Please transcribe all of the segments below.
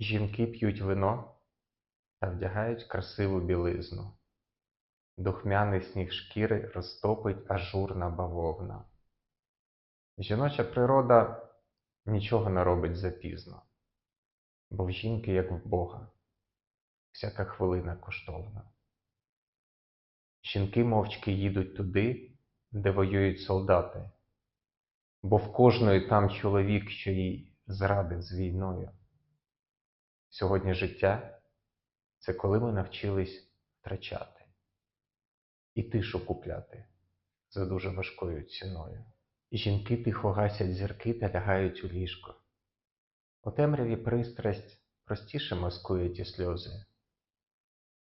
Жінки п'ють вино та вдягають красиву білизну. Духмяний сніг шкіри розтопить ажурна бавовна. Жіноча природа нічого не робить запізно, бо в жінки, як в Бога, всяка хвилина коштовна. Жінки мовчки їдуть туди, де воюють солдати, бо в кожної там чоловік, що їй зрадив з війною. Сьогодні життя це коли ми навчились втрачати і тишу купляти за дуже важкою ціною. І жінки тихо гасять зірки та лягають у ліжко. У темряві пристрасть простіше маскує ті сльози.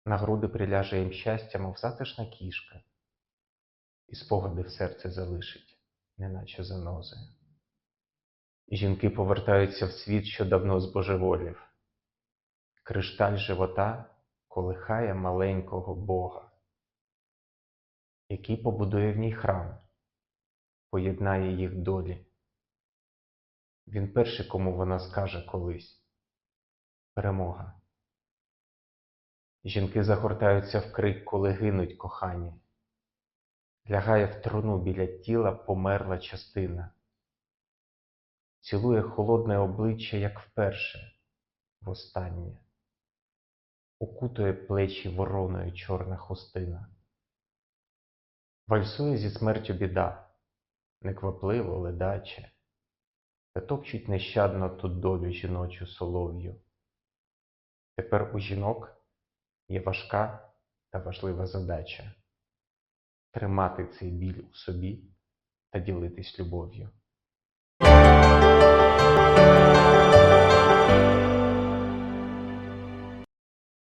На груди приляже їм щастя, мов затишна кішка, і спогади в серце залишить, неначе занози. Жінки повертаються в світ, що давно збожеволів. Кришталь живота колихає маленького Бога, який побудує в ній храм, поєднає їх долі. Він перший, кому вона скаже колись перемога. Жінки загортаються в крик, коли гинуть кохані. Лягає в труну біля тіла померла частина. Цілує холодне обличчя, як вперше, востаннє. Укутує плечі вороною чорна хустина. Вальсує зі смертю біда, неквапливо, ледаче, та топчуть нещадно ту долю жіночу солов'ю. Тепер у жінок є важка та важлива задача тримати цей біль у собі та ділитись любов'ю.